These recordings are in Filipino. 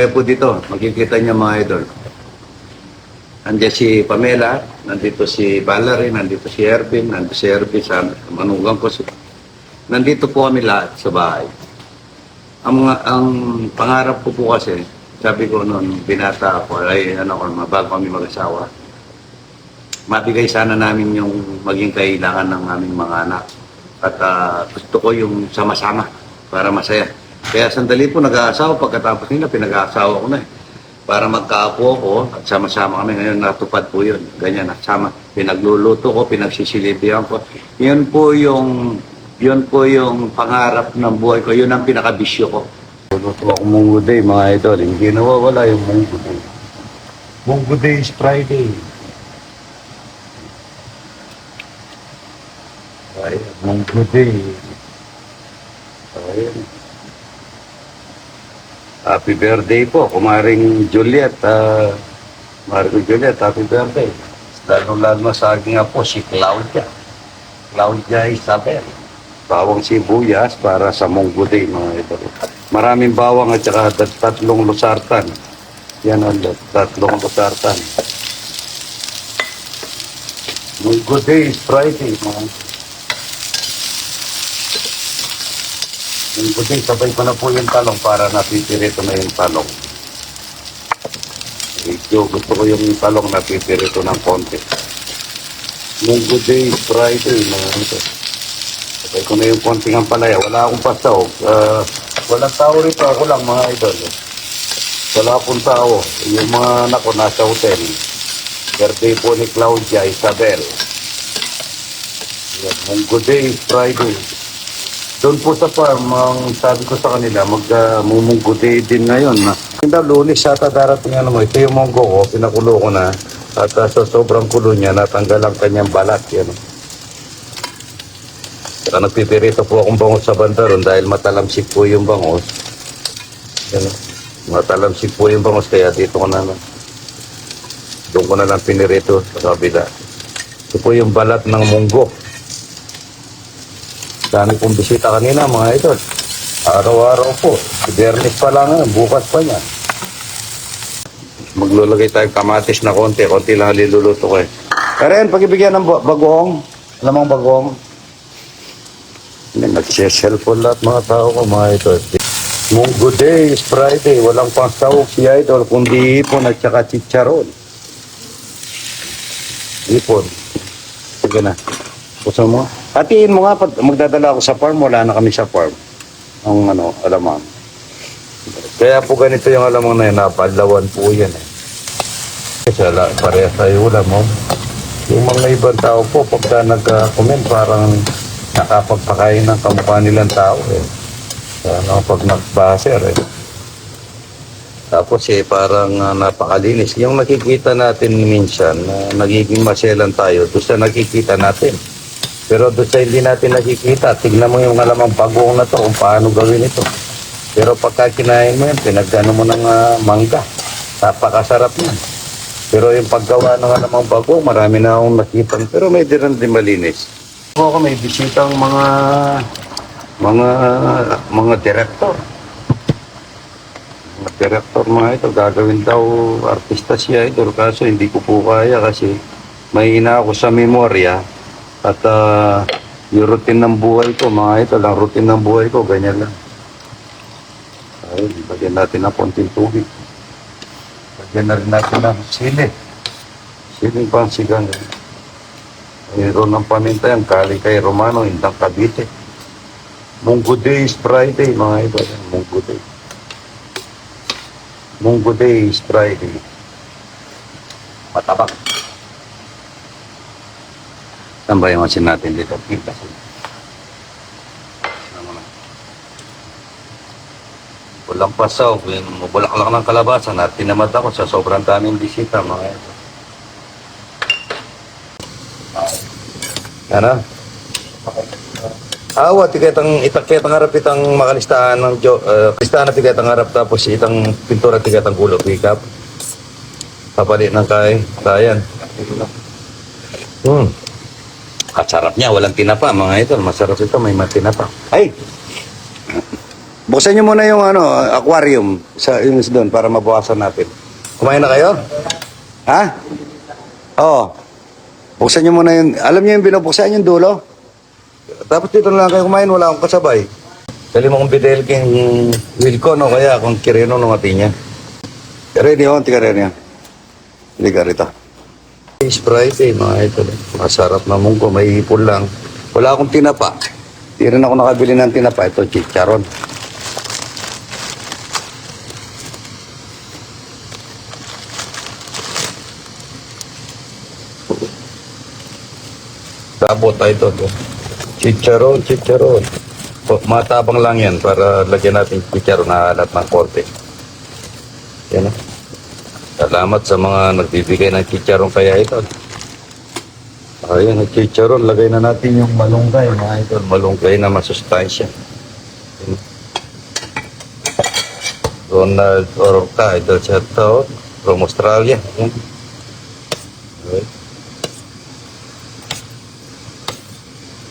gaya po dito, makikita niyo mga idol. Nandiyan si Pamela, nandito si Valerie, nandito si Ervin, nandito si Ervin sa manugang ko. Si... Nandito po kami lahat sa bahay. Ang, mga- ang pangarap ko po kasi, sabi ko noon, binata ako, ay ano ko, bago kami mag-asawa, mabigay sana namin yung maging kailangan ng aming mga anak. At ah, gusto ko yung sama-sama para masaya. Kaya sandali po nag-aasawa, pagkatapos nila pinag-aasawa ko na eh. Para magkaapo ako at sama-sama kami ngayon natupad po yun. Ganyan, sama. Pinagluluto ko, pinagsisilibihan ko. Yun po yung yun po yung pangarap ng buhay ko. Yun ang pinakabisyo ko. Luto ako munggo mga idol. Hindi nawawala yung. Munggo day is Friday. Ay, munggo day. Ayun. Happy birthday po, kumaring Juliet. Uh, kumaring Juliet, happy birthday. Lalo-lalo sa aking apo, si Claudia. Claudia Isabel. Bawang sibuyas para sa Munggo Day, mga ito. Maraming bawang at saka tat- tatlong lusartan. Yan ang tat- tatlong lusartan. Munggo Day is Friday, mga Munggo Day, sabay ko na po yung talong para napipirito na yung talong. Medyo gusto ko yung talong napipirito ng konti. Munggo Day Friday, mga ito. Sabay ko na yung konting ang palaya. Wala akong pasaw. Uh, walang tao rito. Ako lang mga idol. Wala akong tao. Yung mga anak ko nasa hotel. Birthday po ni Claudia Isabel. Munggo Day, Friday. Doon po sa farm, ang sabi ko sa kanila, mag-mumunggo day din ngayon. Na. Hindi lunes yata darating ano mo. Ito yung munggo ko, pinakulo ko na. At uh, sa sobrang kulo niya, natanggal ang kanyang balat. Yan. Saka nagpipirito po akong bangos sa banda ron dahil matalamsik po yung bangos. Yan. Matalamsik po yung bangos kaya dito ko na doon ko na lang pinirito sa kabila. Ito po yung balat ng munggo. Dami kong bisita kanina mga idol. Araw-araw po. Si Bernis pa lang, ah, bukas pa niya. Maglulagay tayo kamatis na konti. Konti lang niluluto ko eh. Karen, pagibigyan ng ba- bagong. Alam mo ang bagong? Nag-cellphone lahat mga tao ko mga idol. Munggo Day is Friday. Walang pang sahog si idol, kundi ipon at saka chicharon. Ipon. Sige na. Puso mo. Hatiin mo nga, pag magdadala ako sa farm, wala na kami sa farm. Ang ano, alamang. Kaya po ganito yung alamang na yun, napalawan po yan eh. Kasi ala, parehas tayo ulam mo. Yung mga ibang tao po, pagka nag-comment, parang nakapagpakain ng kamukha nilang tao eh. Ano, pag nag-baser eh. Tapos eh, parang ah, napakalinis. Yung nakikita natin minsan, na nagiging maselan tayo, doon sa nakikita natin. Pero doon sa hindi natin nakikita, tignan mo yung alamang bagong na to, kung paano gawin ito. Pero pagka kinain mo yan, pinagano mo ng ah, mangga. Napakasarap yan. Pero yung paggawa ng alamang bagong, marami na akong nakita. Pero may din din malinis. Ako may bisitang mga mga mga direktor mga director mga ito, gagawin daw artista siya ito. Kaso hindi ko po kaya kasi may ina ako sa memorya at ah, yung routine ng buhay ko, mga ito lang, routine ng buhay ko, ganyan lang. Ayun, bagyan natin ng konting tubig. Bagyan na rin natin ng sili. Siling pang sigang. Mayroon ng paminta yan, kali kay Romano, indang Cavite. Munggo Day is Friday, mga ito. Munggo Day. Munggo Day is Friday. Matabak. Ba yung asin natin dito? Kita sila. Walang pasaw. Mabulaklak ng kalabasan at tinamad ako sa sobrang daming bisita mga ito. Ano? Awa, tiketang itaketang harap itang makalistahan ng jo, uh, listahan na tiketang harap tapos itang pintura tiketang kulo pick up. Papalit ng kay, kayan. Hmm. At sarap niya, walang tinapa mga ito. Masarap ito, may matinapa. Ay! Buksan nyo muna yung ano, aquarium sa yung doon para mabawasan natin. Kumain na kayo? Ha? Oo. Buksan nyo muna yung, alam nyo yung binubuksan yung dulo? Tapos dito na lang kayo kumain, wala akong kasabay. Dali mo kong bidel king Wilco, no? Kaya kung kirino no matinya. Ready ho, tika rin yan. Hindi ka rito. Sprite eh, mga ito. Masarap na mungko, may ipon lang. Wala akong tinapa. Di rin ako nakabili ng tinapa. Ito, chicharon. Sabot tayo ito. Chicharon, chicharon. Matabang lang yan para lagyan natin chicharon na alat ng korte. Yan o. Salamat sa mga nagbibigay ng chicharon kaya ito. Ayun, ang chicharon. Lagay na natin yung malunggay, mga idol. Malunggay na masustansya. Ronald Orca, idol sa ito. From Australia. Okay.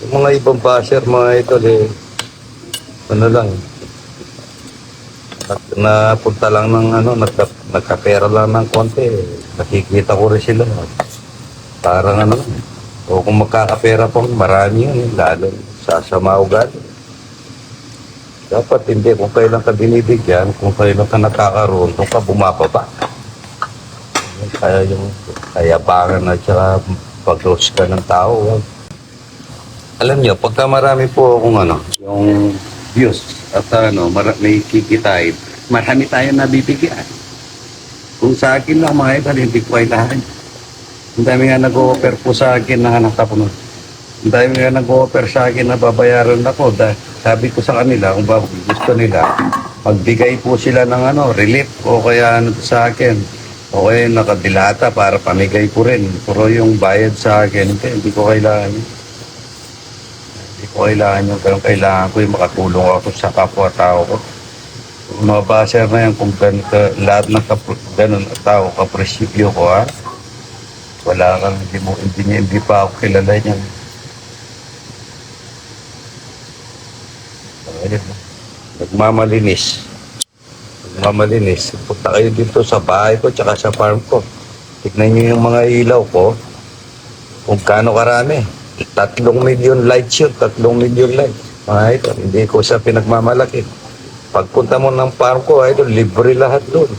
Yung mga ibang basher, mga idol, eh, ano lang, napunta lang ng ano, nagka, nagkapera lang ng konti. Nakikita ko rin sila. Parang ano, o kung magkakapera pa, marami yun. eh, Lalo sa sama ugali. Dapat hindi, kung kailan ka binibigyan, kung kailan ka nakakaroon, kung ka bumababa. Kaya yung kayabangan at saka pag ka ng tao. Alam niyo, pagka marami po akong ano, yung views at ano, mara- may kikitain, marami tayong nabibigyan. Kung sa akin lang mga idol, hindi ko kailangan. Ang dami nga nag-offer po sa akin na anak nun. Ang dami nga nag-offer sa akin na babayaran ako. Da, sabi ko sa kanila, kung ba gusto nila, magbigay po sila ng ano, relief o kaya ano sa akin. O kaya nakadilata para pamigay ko rin. Pero yung bayad sa akin, hindi, hindi ko kailangan. Hindi ko kailangan yung ganun. Kailangan ko yung makatulong ako sa kapwa-tao ko. Baser na yan, kung ka, lahat ng kap- ganun na tao, kapresipyo ko ha. Wala kang, hindi, mo, hindi, niya, hindi pa ako kilala niyan. Ayun. Nagmamalinis. Nagmamalinis. Punta kayo dito sa bahay ko, tsaka sa farm ko. Tignan niyo yung mga ilaw ko. Kung kaano karami. Tatlong milyon lights yun. Tatlong milyon lights. Mga ito, hindi ko sa pinagmamalaki. Pagpunta mo ng farm ko, ito, libre lahat doon.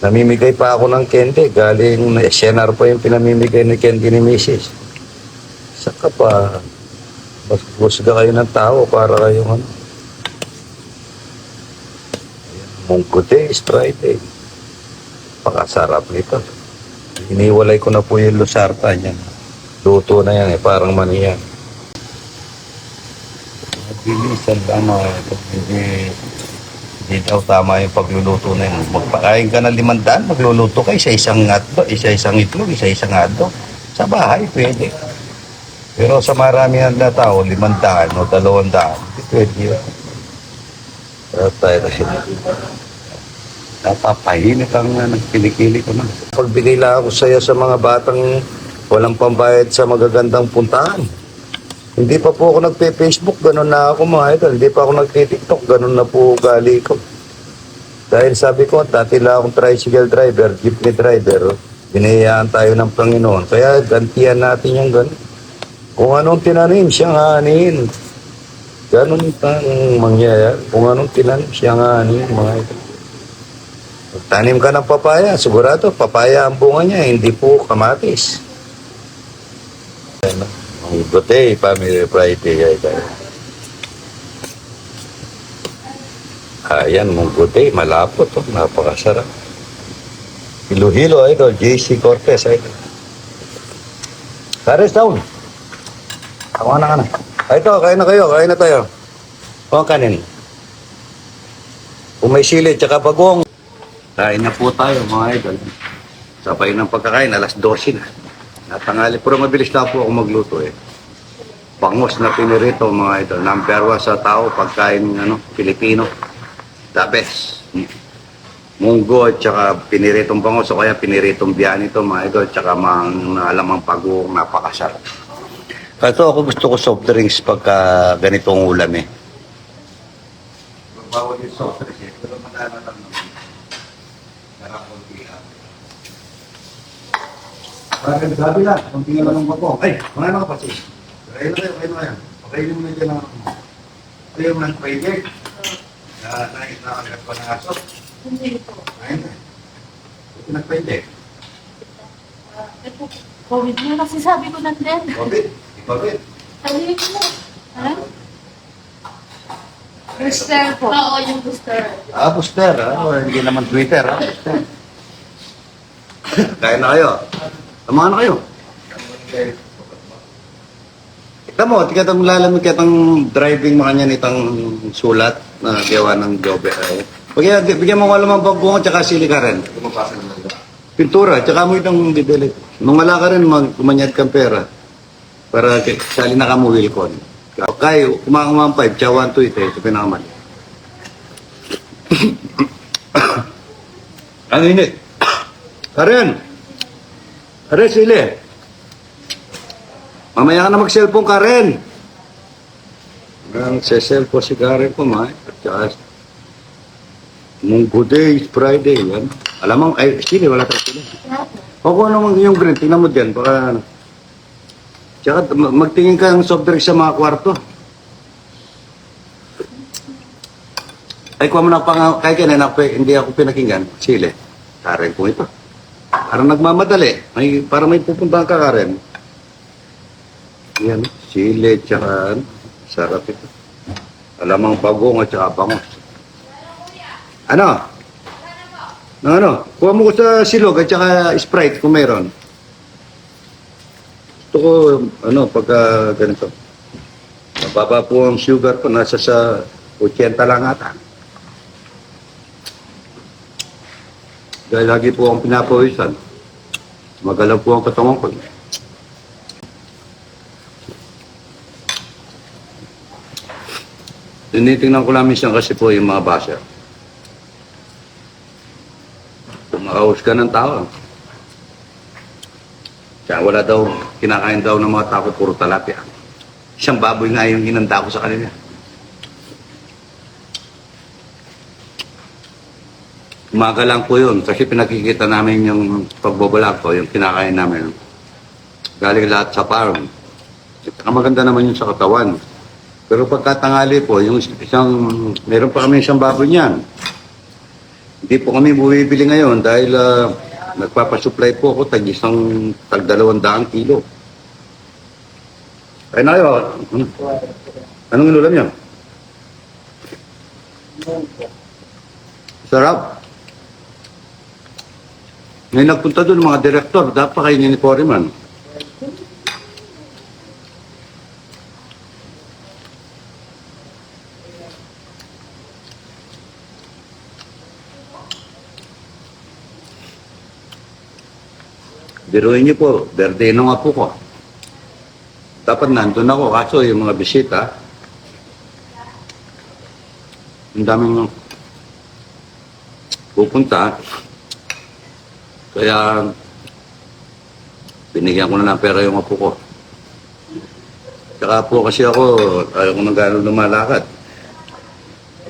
Namimigay pa ako ng candy. Galing SNR pa yung pinamimigay ni candy ni Mrs. Saka pa, mas busga kayo ng tao para kayong ano. Mungkuti, Sprite. Pakasarap nito. Iniwalay ko na po yung lusarta niyan. Luto na yan eh, parang maniyan. Bilisan lang mga ito. Hindi, hindi daw tama yung pagluluto na yun. Magpakain ka ng limandaan, magluluto ka isa-isang atdo, isa-isang itlog, isa-isang atdo. Sa bahay, pwede. Pero sa maramihan na tao, limandaan o dalawang daan, hindi pwede yun. Pero tayo tayo. Napapahinit ang uh, nagpilikili ko na. Pagbigay lang ako sa'yo sa mga batang walang pambayad sa magagandang puntahan. Hindi pa po ako nagpe-Facebook, ganun na ako mga idol. Hindi pa ako nagte-TikTok, ganun na po ugali ko. Dahil sabi ko, dati lang akong tricycle driver, jeepney driver, binayaan tayo ng Panginoon. Kaya gantihan natin yung ganun. Kung anong tinanim, siyang hanin. Ganun ang mangyayari. Kung anong tinanim, siyang hanin, mga idol. Tanim ka ng papaya, sigurado, papaya ang bunga niya, hindi po kamatis. Ano? Good day, family Friday, guys. Ayan, mong good day, malapot, oh, napakasarap. Hilo-hilo, idol, JC Cortez, idol. Pares down. Ako na ka na. Ay, ito, kain na kayo, kain na tayo. O, kanin. Kung may sili, tsaka bagong. Kain na po tayo, mga idol. Sabay ng pagkakain, alas 12 na. Natangali, pero mabilis na po ako magluto eh. Bangos na pinirito, mga idol. Number one sa tao, pagkain ano, Pilipino. The best. Munggo at saka piniritong bangos o kaya piniritong biyan ito, mga idol. Tsaka mga alamang pagong napakasarap. Ito ako gusto ko soft drinks pagka ganitong ulam eh. Bawal yung soft drink eh. Pero madala lang naman. Nakakunti lang. Parang nagsabi lang, kunti nga lang ng bako. Ay, mga na kapatid. Kayo na kayo, kayo na kayo. Pakainin mo na dyan ang ako mo. Kayo mo ng project. Na nakikita nakakagat pa ng aso. Hindi po. Ayun na. Ito. Ah, ito, COVID na kasi sabi ko nandun. Babit. Babit. Sabi ko, ano? Booster po. Oo, yung booster. Ah, booster ah. Hindi naman Twitter ah. Kaya na kayo. Tama na kayo. Kita mo, tika tang lalamig kitang driving mo kanya nitang sulat na gawa ng jobe. Ay. Bigyan, bigyan mo ko alam ang pagbungo tsaka sili ka rin. Pintura, tsaka mo itong didelete. Nung wala ka rin, mag, kumanyad kang pera. Para k- sali na ka mo wilcon. Okay, kumakamang 5, tsaka 1, 2, ito, ito pinakaman. Ang init. Karen! Karen, sili. Mamaya ka na mag-cellphone, Karen. Ang se-cellphone si Karen ko, ma. Tsaka, Munggo day, Friday, yan. Alam mo, ay, sili, wala tayo sili. O kung ano yung green, tingnan mo dyan, baka ano. Tsaka ma- magtingin ka ng soft drink sa mga kwarto. Ay, kuha mo na pang, kaya kaya na, hindi ako pinakinggan. Sili. Karen ko ito. Parang nagmamadali. May, para may pupuntahan ka, Karen. Yan, sili, tsaka ano, sarap ito. Alamang bagong at tsaka bangos. Ano? Ano, ano? Kuha mo ko sa silog at tsaka Sprite kung mayroon. Gusto ko, ano, pagka ganito. Mababa po ang sugar ko, nasa sa 80 lang ata. Dahil lagi po akong pinapawisan. Magalaw po ang katawan ko. Tinitingnan ko lang minsan kasi po yung mga basher. Kumakaus ka ng tao. Kaya wala daw, kinakain daw ng mga tao puro talapia. Isang baboy nga yung inanda ko sa kanila. Umaga lang po yun kasi pinakikita namin yung pagbabalak ko, yung kinakain namin. Galing lahat sa farm. Ang maganda naman yun sa katawan. Pero pagkatangali po, yung isang, meron pa kami isang baboy niyan. Hindi po kami bumibili ngayon dahil ah, nagpapasupply po ako tag isang tag dalawang daang kilo. Ay na kayo. Ano? Anong inulam niya? Sarap. May nagpunta doon mga direktor, dapat kayo ni Foreman. Biruin niyo po, birthday na nga po ko. Dapat nandun ako, kaso yung mga bisita, ang daming pupunta. Kaya, binigyan ko na ng pera yung apo ko. Tsaka po kasi ako, ayaw ko nang gano'n lumalakad.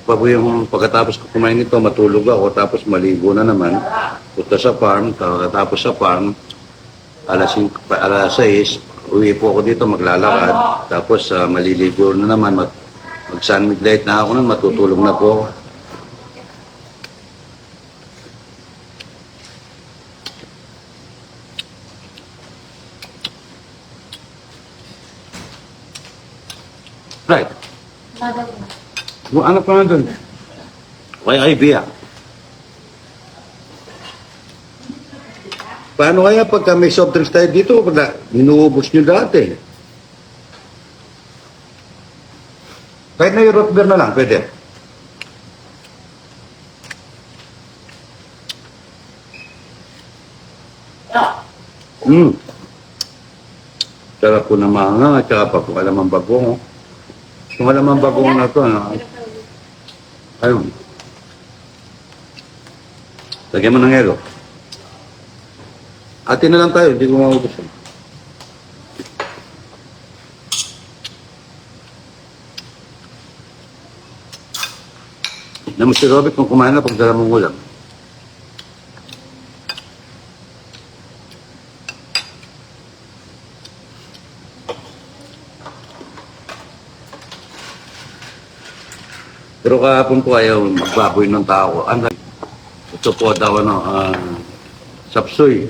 Pa po yung pagkatapos ko kumain nito, matulog ako, tapos maligo na naman. Punta sa farm, tapos sa farm, alas 5, pa- alas 6, uwi po ako dito maglalakad. Tapos ah, maliligo na naman, mag, mag sun midnight na ako nun, matutulog na po ako. Kung ano pa nga doon? Kay Ivy ah. Paano kaya pagka may soft drinks tayo dito, pag inuubos nyo dati? Kahit na yung root beer na lang, pwede. Hmm. Sarap po ng mga, at saka pa kung alam ang bagong. Kung alam ang bagong na to, ano, ayun. Lagyan mo ng yelo. Atin na lang tayo, hindi ko maubos. yun. Na si Robert kung kumain na pagdala mong ulam. Pero kahapon po ayaw magbaboy ng tao. Ang ito po daw ano, ah, sapsoy.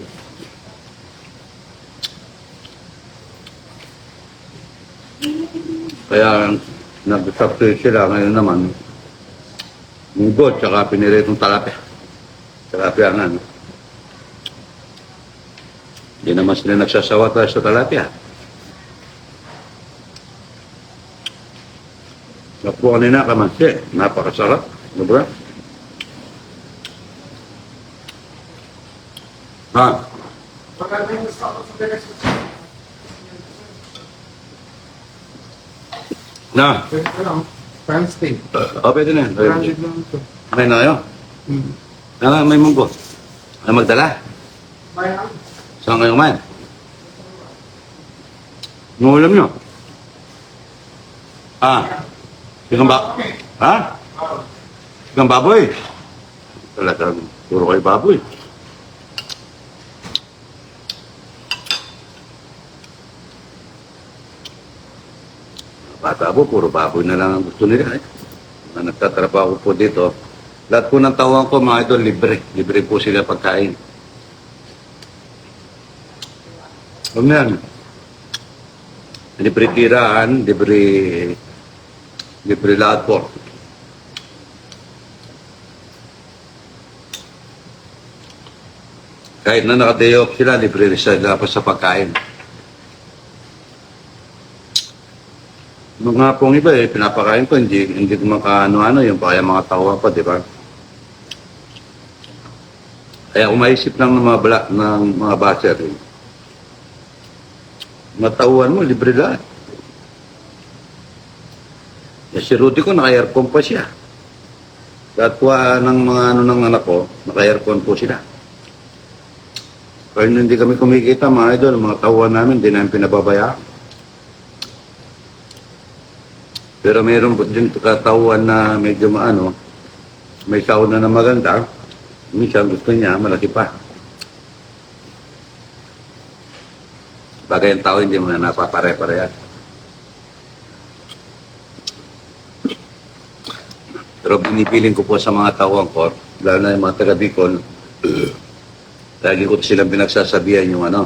Kaya nag-sapsoy sila ngayon naman. Munggo, tsaka piniritong talapia. Talapia nga? Hindi naman sila nagsasawa tayo sa talapia. Napo kanina kamansi. Napakasarap. Ano ba? Ha? Na? France Day. O, pwede na. lang ito. May na kayo? Hmm. Ah, may munggo. Ah, magdala? Bayan. Saan kayo kumain? Yung ulam nyo? Ah, yung ba? Ha? Yung baboy? Talagang puro kayo baboy. Bata po, puro baboy na lang ang gusto nila eh. Na nagtatrabaho po dito. Lahat po ng tawang ko, mga ito, libre. Libre po sila pagkain. Huwag na yan. Libre tiraan, libre, po. Kahit na naka-day off sila, libre rin sila pa sa pagkain. Mga pong iba eh, pinapakain ko, hindi, hindi ko makaano-ano, yung kaya mga tawa pa, di ba? Kaya kung maisip lang ng mga, bala, ng mga basher, eh, matauhan mo, libre lahat. Eh, si Rudy ko, naka-aircon pa siya. Ah, ng mga ano ng anak ko, naka-aircon po sila. Kaya hindi kami kumikita, mga idol, mga tauhan namin, hindi namin pinababayaan. Pero po din katauhan na medyo maano, may sauna na maganda. Minsan gusto niya, malaki pa. Bagay ang tao, hindi mo na napapare-parehan. Pero binipiling ko po sa mga tawang ko, lalo na yung mga taga Bicol, lagi ko silang pinagsasabihan yung ano,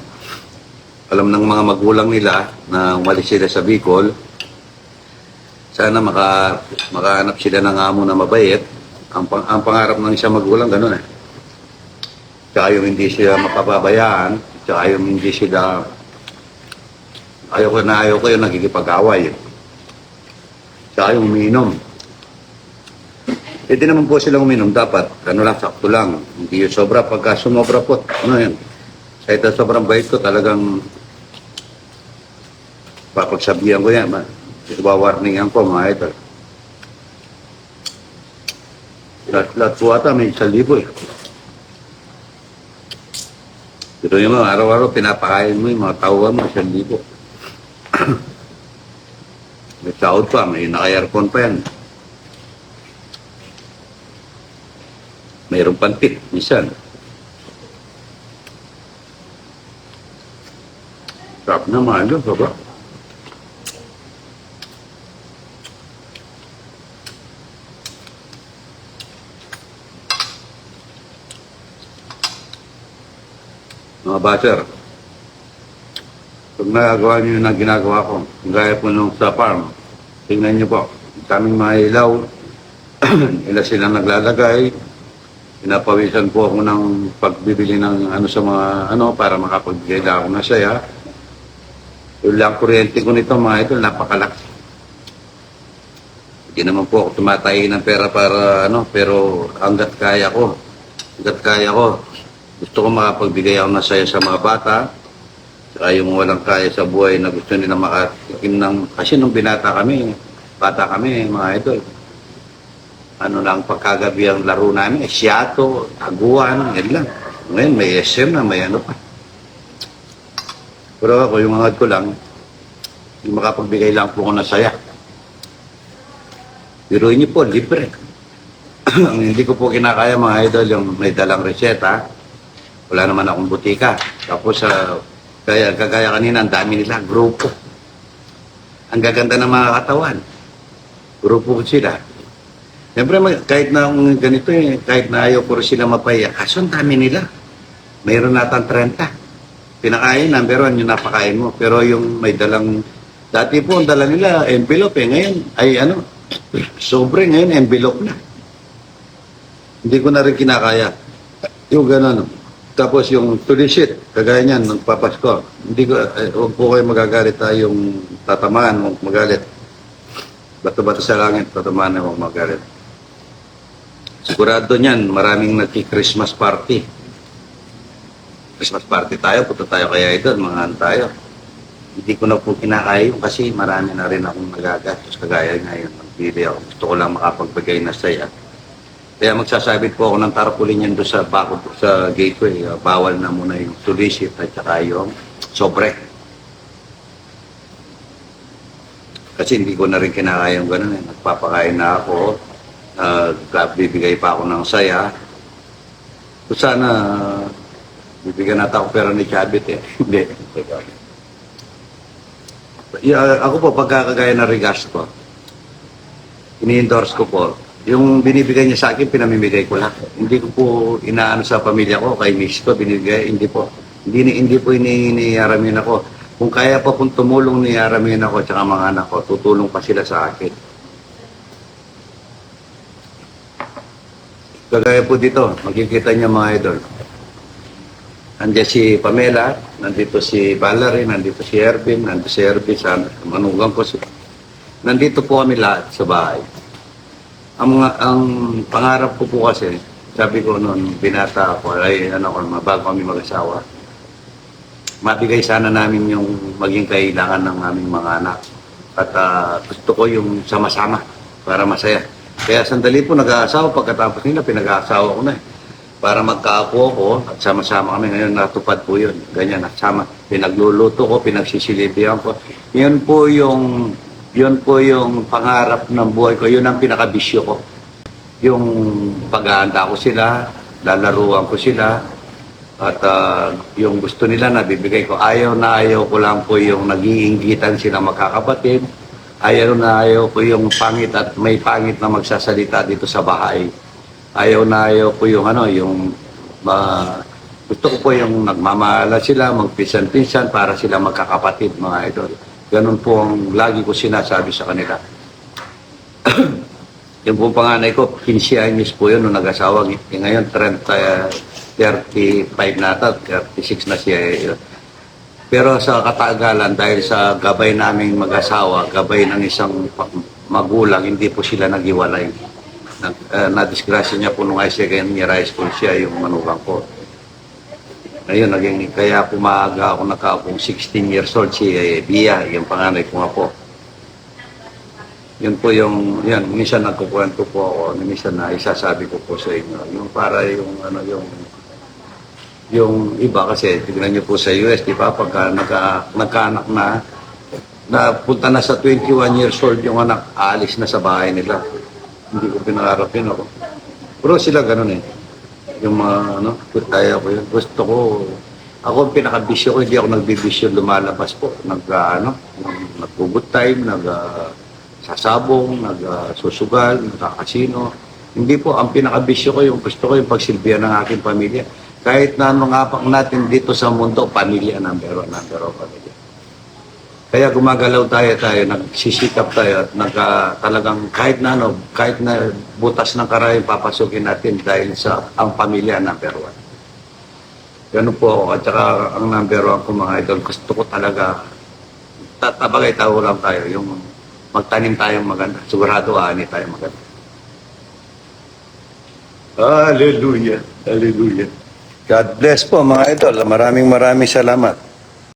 alam ng mga magulang nila na umalis sila sa Bicol, sana maka, makahanap sila ng amo na mabait. Ang, pang, ang pangarap ng isang magulang, ganun eh. Tsaka yung hindi sila mapapabayaan, tsaka yung hindi sila, ayaw ko na ayaw ko yung nagkikipag-away. Tsaka yung uminom. Pwede naman po silang uminom, dapat, ano lang, sakto lang. Hindi yung sobra, pagka sumobra po, ano yan. Kahit na sobrang bait ko, talagang papagsabihan ko yan. Iwawarningan ko mga idol. Lahat, lahat po ata may isang libo eh. Pero yung mga araw-araw pinapakain mo yung mga tauhan mo isang libo. may sahod pa, may naka-aircon pa yan. Mayroong pantit, minsan. Sarap na mga idol, baba. mga basher. Pag nagagawa niyo yung na ginagawa ko, gaya po nung sa farm, tingnan niyo po, kaming mga ilaw, ila silang naglalagay, pinapawisan po ako ng pagbibili ng ano sa mga ano para makapagbigay na ako na saya. Yung lang kuryente ko nito mga ito, napakalaki. Hindi naman po ako tumatay ng pera para ano, pero hanggat kaya ko, hanggat kaya ko, gusto ko makapagbigay ako ng saya sa mga bata, saka yung walang kaya sa buhay na gusto nila makatikim ng... Kasi nung binata kami, bata kami, mga idol, ano lang pagkagabi ang laro namin, eh, siyato, taguan, yan lang. Ngayon may SM na, may ano pa. Pero ako, yung mga ko lang, yung makapagbigay lang po ko ng saya. Biruin niyo po, libre. ang hindi ko po kinakaya mga idol yung may dalang reseta. Wala naman akong butika. Tapos sa kaya kagaya kanina ang dami nila grupo. Ang gaganda ng mga katawan. Grupo sila. Siyempre, kahit na ganito eh, kahit na ayaw ko sila mapaya, kaso ang dami nila. Mayroon natang 30. Pinakain, number one, yung napakain mo. Pero yung may dalang, dati po ang dala nila, envelope eh. Ngayon, ay ano, sobre ngayon, envelope na. Hindi ko na rin kinakaya. Yung gano'n. Tapos yung tulisit, kagaya niyan, nung papasko. Hindi ko, eh, huwag po kayo magagalit tayong tatamaan, huwag magalit. Bato-bato sa langit, tatamaan na huwag magalit. Sigurado niyan, maraming nagki-Christmas party. Christmas party tayo, punta tayo kaya ito, mga tayo. Hindi ko na po kinakaya yun kasi marami na rin akong nagagastos kagaya ngayon. Nagbili ako. Gusto ko lang makapagbigay na saya. Kaya magsasabit po ako ng tarpaulin yan doon sa bako sa gateway. Uh, bawal na muna yung tulisit at saka yung sobre. Kasi hindi ko na rin kinakaya yung ganun eh. Nagpapakain na ako. Uh, bibigay pa ako ng saya. So sana bibigyan natin ako pera ni Chabit eh. Hindi. Yeah, ako po, pagkakagaya na regas ko, ini-endorse ko po, yung binibigay niya sa akin, pinamimigay ko lang. Hindi ko po inaano sa pamilya ko, kay miss ko, binibigay, hindi po. Hindi, hindi po iniaramin ako. Kung kaya pa pong tumulong ni Aramin ako at mga anak ko, tutulong pa sila sa akin. Kagaya po dito, makikita niyo mga idol. Nandiyan si Pamela, nandito si Valerie, nandito si Ervin, nandito si Ervin, sa manugang ko. Si... Nandito po kami lahat sa bahay. Ang, ang pangarap ko po kasi, sabi ko noon, binata ako, ay ano ko, bago kami mag-asawa, mabigay sana namin yung maging kailangan ng aming mga anak. At ah, gusto ko yung sama-sama para masaya. Kaya sandali po nag-aasawa, pagkatapos nila pinag-aasawa ko na eh. Para magkaapo ko at sama-sama kami ngayon natupad po yun. Ganyan, sama. Pinagluluto ko, pinagsisilibihan ko. Yun po yung yun po yung pangarap ng buhay ko. Yun ang pinakabisyo ko. Yung paghahanda ko sila, lalaruan ko sila, at ah, yung gusto nila nabibigay ko. Ayaw na ayaw ko lang po yung nag-iinggitan sila magkakapatid. Ayaw na ayaw ko yung pangit at may pangit na magsasalita dito sa bahay. Ayaw na ayaw ko yung ano, yung ma- gusto ko po yung nagmamahala sila, magpisan-pisan para sila magkakapatid, mga idol. Ganun po ang lagi ko sinasabi sa kanila. yung pong panganay ko, 15 anyos po yun nung nag-asawa. Eh, Ngayon, 30, 35 na ata, 36 na siya. eh. Pero sa katagalan, dahil sa gabay naming mag-asawa, gabay ng isang magulang, hindi po sila naghiwalay. Nag, uh, na-disgrasya niya po nung high second year high school siya, yung manugang ko. Ngayon, naging, kaya pumaga ako nakaupong 16 years old si eh, Bia, yung panganay ko nga po. Yun po yung, yan, minsan nagkukwento po ako, minsan na isasabi ko po sa inyo, yung para yung, ano, yung, yung iba kasi, tignan niyo po sa US, di ba, pagka nagka, nagkaanak na, napunta na sa 21 years old yung anak, aalis na sa bahay nila. Hindi ko pinangarap yun ako. Pero sila ganun eh. Yung mga, ano, kaya ko yun. Gusto ko, ako ang pinakabisyo ko, hindi ako nagbibisyo lumalabas po. Nag, ah, ano, nag-good time, nag, ah, sasabong, nagsusugal, nagkakasino. Hindi po, ang pinakabisyo ko, yung gusto ko yung pagsilbihan ng aking pamilya. Kahit na anong apak natin dito sa mundo, pamilya number one, number one pamilya. Kaya gumagalaw tayo tayo, nagsisikap tayo at nagka, talagang kahit na ano, kahit na butas ng karayong papasukin natin dahil sa ang pamilya number one. Ganun po ako. At saka ang number one ko mga idol, gusto ko talaga, tatabagay tayo lang tayo, yung magtanim tayong maganda. Sigurado ani tayo maganda. Hallelujah. Hallelujah. God bless po mga idol. Maraming maraming salamat.